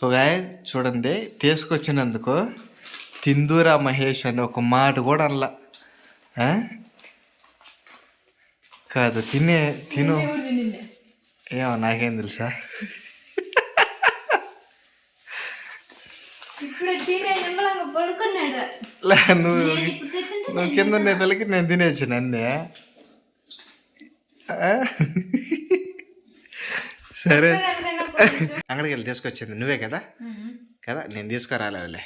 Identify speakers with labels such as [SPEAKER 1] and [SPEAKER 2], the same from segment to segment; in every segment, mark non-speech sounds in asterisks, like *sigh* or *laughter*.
[SPEAKER 1] So గాయ చూడండి తీసుకొచ్చినందుకు తిందూరా మహేష్ అని ఒక మాట కూడా అనలా? కాదు తినే తిను. ఏమో నాకేం తెలుసా? నువ్వు నువ్వు కింద నేతలకి నేను తినేచ్చు అన్నీ ఆ? సరే. అంగడికి వెళ్ళి తీసుకొచ్చింది. నువ్వే కదా. కదా? నేను తీసుకురాలేదులే?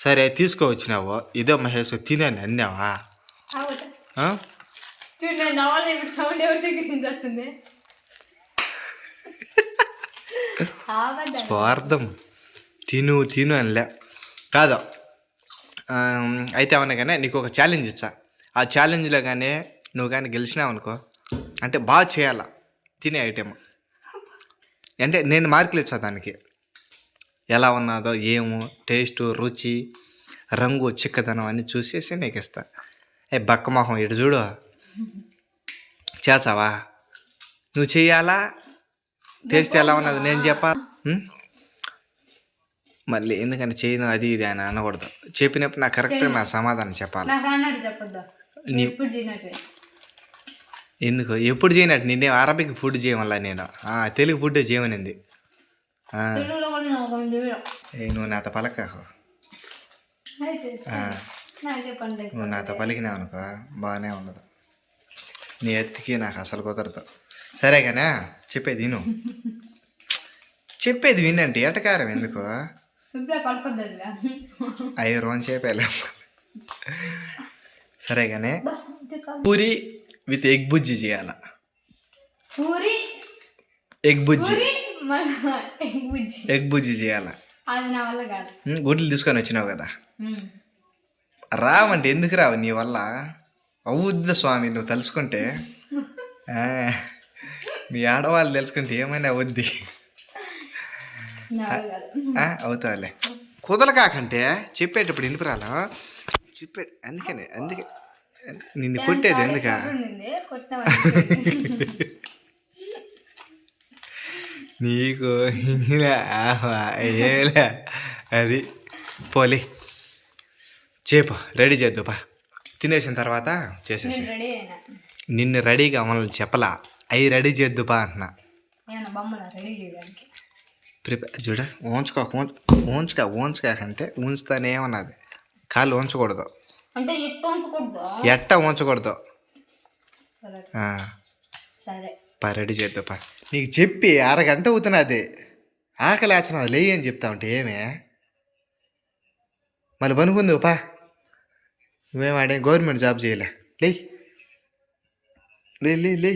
[SPEAKER 1] సరే తీసుకోవచ్చినావు ఇదో మహేష్ తినాను అన్నావా? స్వార్థం. తిను తిను అనిలే. కాదు. అయితే కానీ నీకు ఒక ఛాలెంజ్ ఇచ్చా. ఆ ఛాలెంజ్లో కానీ నువ్వు కానీ గెలిచినావు అనుకో అంటే బాగా చేయాల? తినే ఐటెం అంటే నేను మార్కులు ఇచ్చా దానికి. ఎలా ఉన్నదో ఏమో టేస్ట్ రుచి రంగు చిక్కదనం అన్ని చూసేసి నీకు ఇస్తా ఏ బక్క మొహం ఇటు చూడు. చేసావా నువ్వు చెయ్యాలా? టేస్ట్ ఎలా ఉన్నది? నేను చెప్పా? మళ్ళీ ఎందుకంటే చేయను అది ఇది అని అనకూడదు. చెప్పినప్పుడు నాకు కరెక్ట్గా నా సమాధానం చెప్పాలి. నీ ఎందుకు? ఎప్పుడు చేయనట్టు? నిన్నే అరబిక్ ఫుడ్ చేయమల్లా నేను. తెలుగు ఫుడ్ చేయమనింది. నువ్వు నాతో
[SPEAKER 2] పండుగ
[SPEAKER 1] నువ్వు నాతో పలికినావు అనుకో బాగానే ఉండదు నీ ఎత్తికి నాకు అసలు కుదరదు. సరే కానీ చెప్పేది విను. చెప్పేది వినండి ఎటకారం ఎందుకు? అయ్యో రోజు చెప్పేలే సరే కానీ. పూరి విత్ ఎగ్ బుజ్జి చేయాల?
[SPEAKER 2] Puri?
[SPEAKER 1] Egg bhurji.
[SPEAKER 2] Egg bhurji.
[SPEAKER 1] Egg bhurji చేయాల?
[SPEAKER 2] అది నా వల్ల కాదు.
[SPEAKER 1] ఉమ్, గుడ్లు తీసుకొని వచ్చినావు కదా. రావంటే ఎందుకు రావు నీ వల్ల? అవుద్ది స్వామి నువ్వు తలుచుకుంటే. ఆ, మీ ఆడవాళ్ళు తెలుసుకుంటే ఏమైనా అవుద్ది. అవుతావులే. కుదల కాకంటే చెప్పేటప్పుడు ఎందుకు రాలా? చెప్పే అందుకనే అందుకే. నిన్ను కొట్టేది ఎందుకా? నీకు? ఏలే. అది పోలే. చేప రెడీ చేద్దుపా తినేసిన తర్వాత చేసేసి. నిన్ను రెడీగా మనల్ని చెప్పలా. అవి రెడీ చేద్దుపా అంటున్నా. ప్రిపేర్ చూడ ఉంచుకో ఉంచుకా ఉంచుకాకంటే ఉంచుతానే ఉన్నది. కాళ్ళు ఉంచకూడదు.
[SPEAKER 2] అంటే ఇట్టు ఉంచకూడదు?
[SPEAKER 1] ఎట్ట ఉంచకూడదు.
[SPEAKER 2] సరే.
[SPEAKER 1] ఆ,
[SPEAKER 2] సరే.
[SPEAKER 1] పా రెడీ చేద్దుపా నీకు చెప్పి అరగంట అవుతున్నది ఆకలి ఆచన లేయి అని చెప్తా ఉంటే ఏమే? మళ్ళీ పనుకుంది పా. నువ్వేమాడే గవర్నమెంట్ జాబ్ చేయలే. లే లే లే లే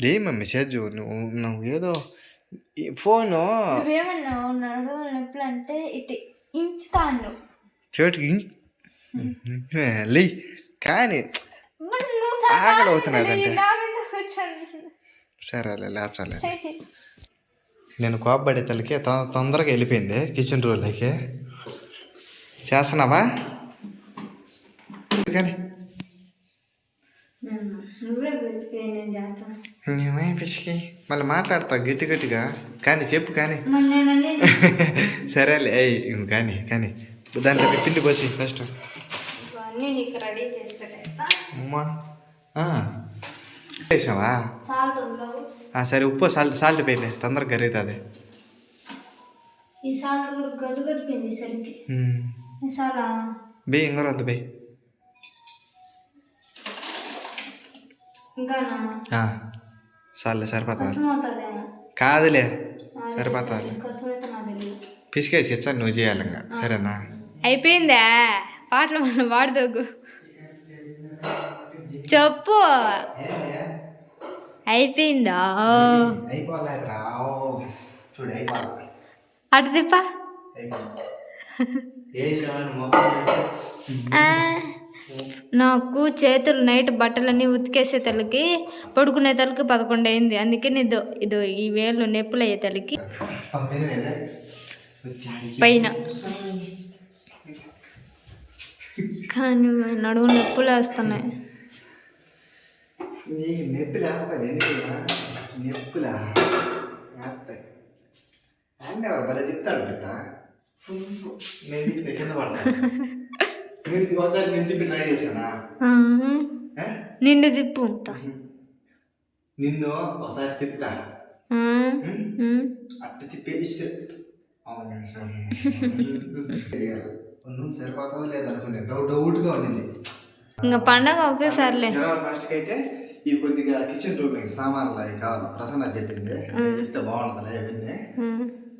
[SPEAKER 1] లే మమ్మీ చేద్దు నువ్వు నువ్వు ఏదో ఫోను.
[SPEAKER 2] నొప్పులు అంటే ఇటు ఇంచుతాను
[SPEAKER 1] లే కానీ ఆకలి అవుతున్నదంటే. సరేలే లేచాలే నేను కోపపడే తల్లికి తొ- తొందరగా వెళ్ళిపోయింది కిచెన్ రూమ్లోకి చేస్తున్నావా? కానీ
[SPEAKER 2] నువ్వే
[SPEAKER 1] పిచ్చికి మళ్ళీ మాట్లాడతా గట్టి గట్టిగా. కానీ చెప్పు కానీ. *laughs* సరేలే కానీ కానీ. దాంట్లో పిండి పోసి ఫస్ట్
[SPEAKER 2] అన్నీ నీకు రెడీ చేసి పెట్టేస్తా.
[SPEAKER 1] అమ్మా. ఆ. వేసావా? సరే ఉప్పు సాల్ట్ సాల్ట్ పోయిలే తొందరగా కరుగుతుంది.
[SPEAKER 2] ఈ సాల్ట్ కూడా గడ్డు గడిపోయింది సరికి. ఈ సాలా?
[SPEAKER 1] బే ఇంకో అంత బే.
[SPEAKER 2] ఇంకానా?
[SPEAKER 1] సార్లే సరిపోతుంది. కాదులే సరిపోతుంది. పిసికేసి ఇచ్చాను నువ్వు చేయాలి ఇంకా. సరేనా?
[SPEAKER 2] అయిపోయిందా? పాటలు మనం వాడదోగు చెప్పు. అయిపోయిందా? అటు తిప్ప. నాకు చేతులు నైట్ బట్టలన్నీ ఉతికేసే తలకి పడుకునే తలకి పదకొండు అయింది. అందుకే నేను ఇదో ఈ వేళ్ళు నొప్పులు అయ్యే తలకి పైన. కానీ నడుము నొప్పులు వేస్తున్నాయి.
[SPEAKER 1] నీకు నొప్పులు వేస్తాయి ఎందుకు నొప్పులా? వేస్తాయి. అన్నీ ఎవరు భలే తిప్పుతాడు బిడ్డ. నేను తిప్పితే కింద నేను ఒకసారి నేను తిప్పి ట్రై చేశానా?
[SPEAKER 2] నిండు తిప్పు.
[SPEAKER 1] నిన్ను ఒకసారి తిప్పుతా. అట్ట తిప్పేసి. *laughs* నువ్వు సరిపోతుందో లేదనుకునే డౌట్ డౌట్గా ఉన్నింది.
[SPEAKER 2] ఇంకా పండగ ఒకేసారిలే
[SPEAKER 1] జనవరి ఫస్ట్కి అయితే ఈ కొద్దిగా కిచెన్ రూమ్ సామాన్లు అవి కావాలి. ప్రసన్న చెప్పింది. చెప్తే బాగుంటుందిలే అవన్నీ.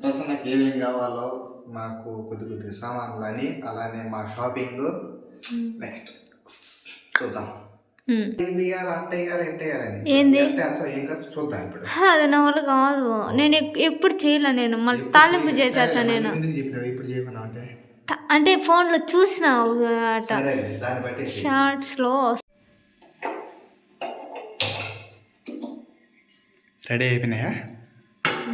[SPEAKER 1] ప్రసన్నకి ఏమేం కావాలో మాకు కొద్ది కొద్దిగా సామాన్లు అని అలానే మా షాపింగ్. నెక్స్ట్ చూద్దాం.
[SPEAKER 2] ఏంది? అది నా వల్ల కాదు. నేను ఎప్- ఎప్పుడు చేయలే నేను. మళ్ళీ తాలింపు చేసేస్తా నేను.
[SPEAKER 1] ఇప్పుడు చెప్పినావు? అంటే?
[SPEAKER 2] అంటే ఫోన్లో చూసిన అట షార్ట్స్లో
[SPEAKER 1] రెడీ అయిపోయినాయా?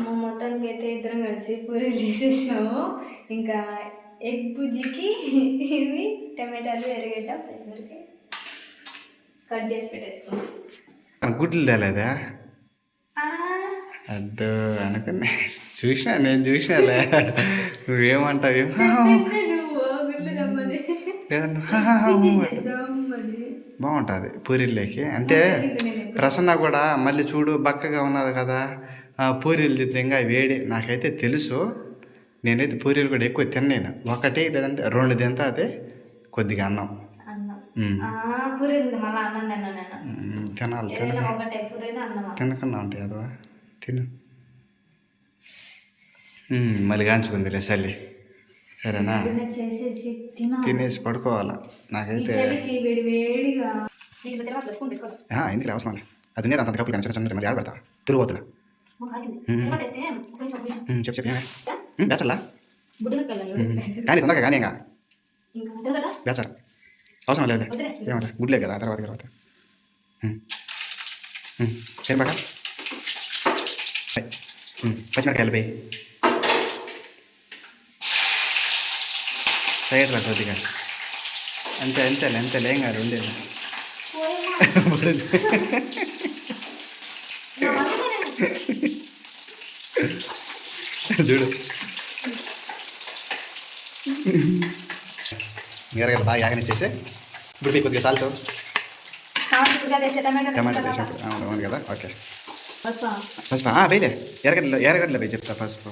[SPEAKER 2] మా మొత్తానికి అయితే ఇద్దరం కలిసి పూరీలు చేసేసినాము. ఇంకా ఎగ్ బుజ్జికి ఇవి టమాటాలు ఎరగడ్డ పచ్చిమిరకాయ కట్ చేసి పెట్టేసుకున్నాం.
[SPEAKER 1] గుడ్లు తేలేదా? అద్దు అనుకున్నా. చూసినా నేను చూసినాలే నువ్వేమంటావు? *laughs* బాగుంటుంది పూరీల్లోకి. అంటే ప్రసన్న కూడా మళ్ళీ చూడు బక్కగా ఉన్నది కదా పూరీలు తింటే ఇంకా వేడి. నాకైతే తెలుసు. నేనైతే పూరీలు కూడా ఎక్కువ తిన్నాను ఒకటి లేదంటే రెండు తింటా అదే కొద్దిగా అన్నం. తినాలి తిన
[SPEAKER 2] ఏదైనా ఒకటే పూరీని అన్నం.
[SPEAKER 1] తినకుండా ఉంటాయి అదవా? తిను.
[SPEAKER 2] వేడి వేడిగా. నీకు తర్వాత వేసుకొని పెట్టుకోవాలి
[SPEAKER 1] ఆ, ఎందుకు అవసరం. అది నేను అంత కప్పులు కానీ చిన్న మళ్ళీ ఆడ పెడతా తిరుగుతున్నా చెప్పు చెప్పు ఏమే? బేచల్లా కానీ తొందరగా కానీ ఇంకా. బేచాలి అవసరం లేదు. ఏమంటే? గుడ్లే కదా తర్వాత తర్వాత. సరే బాగా. పచ్చిమిరకాయలు పోయి. సైడ్ రా కొద్దిగా అంతే అంతేలే అంతేలే ఏం కాదు ఉండేది. చూడు. ఎరగలు బాగా యాగనిచ్చేసి ఇప్పుడు పోయి కొద్దిగా సాల్ట్ టమాటా వేసినప్పుడు అవును అవును కదా ఓకే. పసుపు? ఆ, వేయలే. ఎరగడ్డలో ఎరగడ్డలో పోయి చెప్తా పసుపు.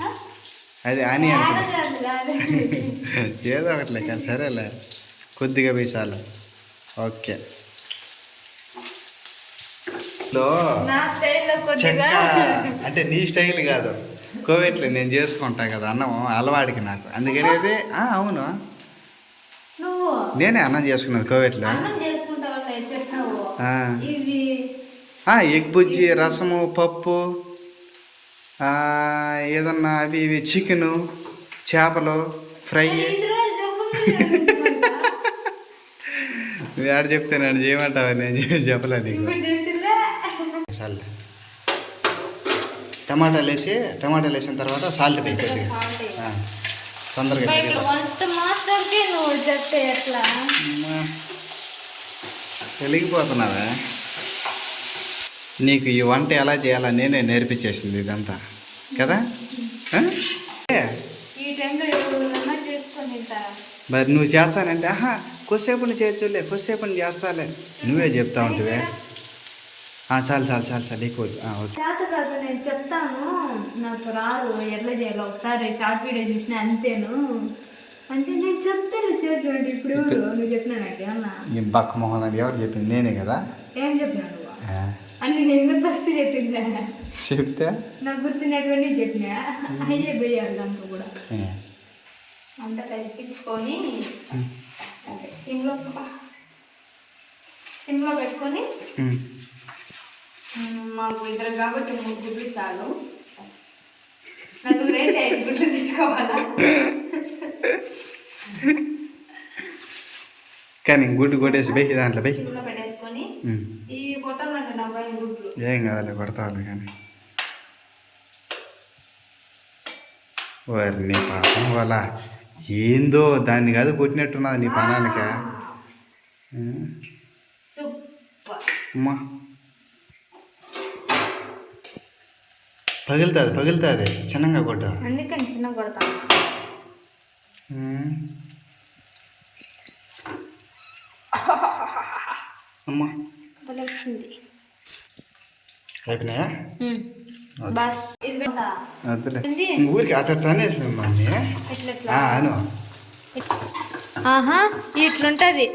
[SPEAKER 1] అది ఆనియన్స్ ఏదో ఒకటి కానీ సరేలే. కొద్దిగా చాలు. ఓకే. అంటే నీ స్టైల్ కాదు. కోవిట్లో నేను చేసుకుంటా కదా అన్నం అలవాడికి నాకు. అందుకని అది, ఆ, అవును. నేనే అన్నం చేసుకున్నది ఆ, ఎగ్ బుజ్జి రసము పప్పు ఏదన్నా అవి ఇవి చికెను చేపలు ఫ్రై. ఆడ చెప్తే నన్ను చేయమంటావా? నేను చే- చెప్పలే నీకు. చాలు టమాటాలు వేసి టమాటాలు వేసిన తర్వాత సాల్ట్ వేయి కొద్దిగా ఆ, తొందరగా
[SPEAKER 2] ఇక్కడ
[SPEAKER 1] వేగిపోతుంది.
[SPEAKER 2] వంట మాస్టర్కి నువ్వు చెప్తే ఎట్లా
[SPEAKER 1] అమ్మా. వెలిగిపోతున్నావా నీకు ఈ వంట ఎలా చేయాలో నేనే నేర్పించేసింది ఇదంతా. కదా? మరి నువ్వు చేస్తానంటే ఆహా కొద్దిసేపు నువ్వు చేయొచ్చులే కొద్దిసేపు నువ్వు చేస్తాలే నువ్వే చెప్తా ఉంటివే. చాలు చాలు చాలు చాలు ఎక్కువ
[SPEAKER 2] చేత కాదు నేను చెప్తాను. నాకు రాదు ఎట్లా చేయాలి ఒకసారి షార్ట్ వీడియో చూసిన అంతేను. అంటే నేను చెప్తాను చేద్దాండి ఇప్పుడు? నువ్వు చెప్పినా నాకు ఏమన్నా?
[SPEAKER 1] ఈ బక్క మొహం అని ఎవరు చెప్పింది? నేనే కదా?
[SPEAKER 2] ఏం చెప్పినా నువ్వు? అన్ని నేను ఫస్ట్ చెప్పిందా
[SPEAKER 1] చెప్తే?
[SPEAKER 2] నాకు గుర్తున్నటువంటి చెప్పినా. అయ్యే పోయాలి దాంట్లో కూడా. అంతా కలిపించుకొని సిమ్లో సిమ్లో పెట్టుకొని మాకు ఇద్దరు కాబట్టి మూడు గుడ్లు చాలు. నాకు రేట్ ఐదు గుడ్లు తెచ్చుకోవాలా
[SPEAKER 1] కానీ గుడ్డు కొట్టేసి బెక్కి దాంట్లో
[SPEAKER 2] సిమ్లో పెట్టేసుకొని
[SPEAKER 1] ఉమ్.
[SPEAKER 2] ఈ కొట్టాలంటే డెబ్బై గుడ్లు
[SPEAKER 1] ఏం కావాలి కొడతావాలి కానీ. వారిని పాపం వాళ్ళ ఏందో దాన్ని కాదు కొట్టినట్టున్నది నీ పనానిక అమ్మా. పగులుతుంది పగులుతుంది. చిన్నగా కొట్టు.
[SPEAKER 2] అందుకని చిన్న.
[SPEAKER 1] అమ్మా.
[SPEAKER 2] వచ్చింది.
[SPEAKER 1] అయిపోయినాయా. ఊరికి అను
[SPEAKER 2] ఆహా ఇట్లుంటది.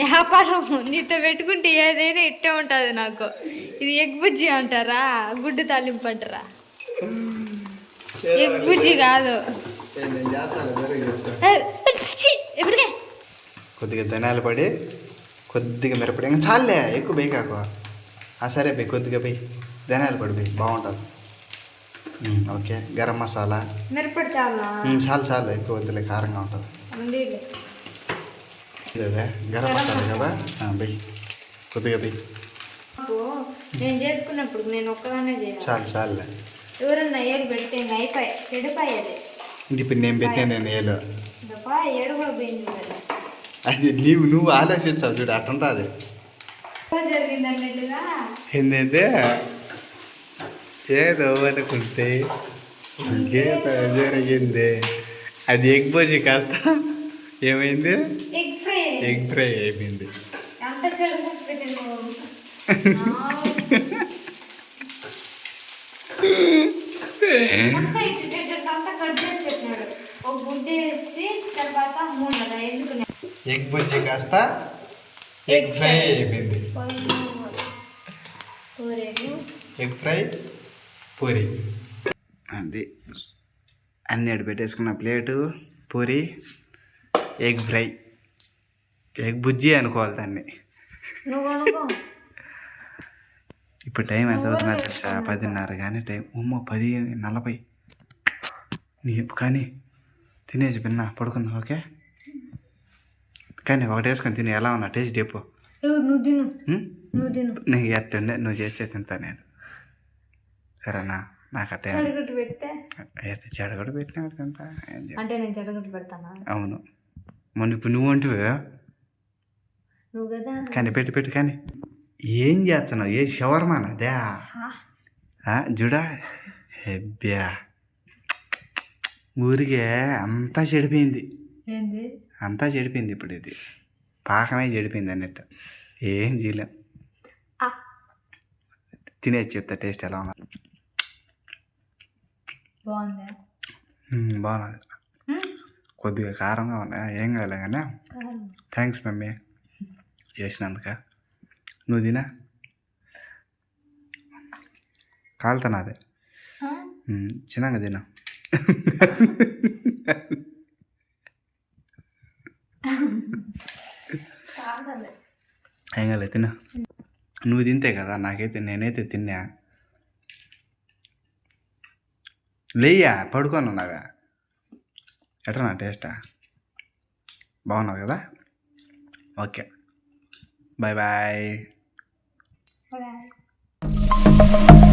[SPEAKER 2] వ్యాపారం నీతో పెట్టుకుంటే ఏదైనా ఇట్టే ఉంటది నాకు. ఇది ఎగ్ బుజ్జి అంటారా? గుడ్డు తాలింపు అంటారా? ఎగ్ బుజ్జి కాదు.
[SPEAKER 1] కొద్దిగా ధనియాలు పడి కొద్దిగా మిరపడి ఇంకా చాలే ఎక్కువ పోయి కాకు. ఆ సరే పోయి కొద్దిగా పోయి ధనియాలు పడి పోయి బాగుంటుంది. ఓకే. గరం మసాలా.
[SPEAKER 2] మిరపడి చాలా?
[SPEAKER 1] చాలు చాలు. ఎక్కువ వద్దులే కారంగా ఉంటుంది. గరం మసాలా కదా? పోయి కొద్దిగా పోయి
[SPEAKER 2] నేను చేసుకున్నప్పుడు నేను ఒక్కదానే చేయాలి.
[SPEAKER 1] చాలు చాలులే.
[SPEAKER 2] ఎవరన్నా ఏడు పెడితే అయిపోయి చెడిపోయేది.
[SPEAKER 1] ఇప్పుడు నేను పెట్టాను నేను ఏలో.
[SPEAKER 2] ఏడు కూడా పోయింది మరి.
[SPEAKER 1] అది నీవు నువ్వు ఆలోచించావు చూడు అట్టుంటుంది ఏంటంటే ఏదో అనుకుంటే ఇంకేదో జరిగింది అది ఎగ్ బోజీ కాస్త ఏమైంది?
[SPEAKER 2] Egg fry.
[SPEAKER 1] ఎగ్ ఫ్రై అయిపోయింది. ఎగ్ బుజ్జి కాస్త ఎగ్ ఫ్రై అయిపోయింది. Egg fry puri. అది. అన్నీ అడి పెట్టేసుకున్న plate puri egg fry. Egg bhurji అనుకోవాలి దాన్ని. ఇప్పుడు టైం ఎంత అవుతుందో తెలుసా పదిన్నర కానీ టైం. ఉమ్మ పది నలభై. నీ కానీ తినేసి పిన్న పడుకుందాం ఓకే? కానీ ఒకటి వేసుకొని తిని. ఎలా ఉన్నా టేస్ట్ చెప్పు.
[SPEAKER 2] నువ్వు తిను? నువ్వు తిను.
[SPEAKER 1] నీకు ఎట్టుండే నువ్వు చేస్తే తింటా నేను. సరేనా? నాకు అట్టే
[SPEAKER 2] చెడగొట్టు పెడితే
[SPEAKER 1] అయితే చెడ కూడా పెట్టినా తింటా
[SPEAKER 2] అంటే నేను చెడగొట్టు పెడతానా?
[SPEAKER 1] అవును. మొన్న ఇప్పుడు నువ్వు అంటువే.
[SPEAKER 2] నువ్వు కదా
[SPEAKER 1] కానీ పెట్టి పెట్టి కానీ. ఏం చేస్తున్నావు? ఏ షవర్మాన్? అదే ఆ, చూడా హెబ్బా. ఊరికే అంతా చెడిపోయింది. అంతా చెడిపోయింది ఇప్పుడు ఇది. పాకమే చెడిపోయింది అన్నట్టు. ఏం చేయలేం. తినేసి చెప్తా టేస్ట్ ఎలా ఉన్నా
[SPEAKER 2] బాగుందా?
[SPEAKER 1] బాగున్నది. కొద్దిగా కారంగా ఉన్నా ఏం కాలే కానీ. థ్యాంక్స్ మమ్మీ చేసినందుక. నువ్వు తినా? కాలుతున్నది
[SPEAKER 2] ఆ?
[SPEAKER 1] చిన్నగా తిను. *laughs* ఏం కాలే తిను. నువ్వు తింటే కదా నాకైతే నేనైతే తిన్నా. లేయ్యా పడుకోను నాగా ఎట్లా నా టేస్టా బాగున్నావు కదా? ఓకే. Bye bye.
[SPEAKER 2] బాయ్.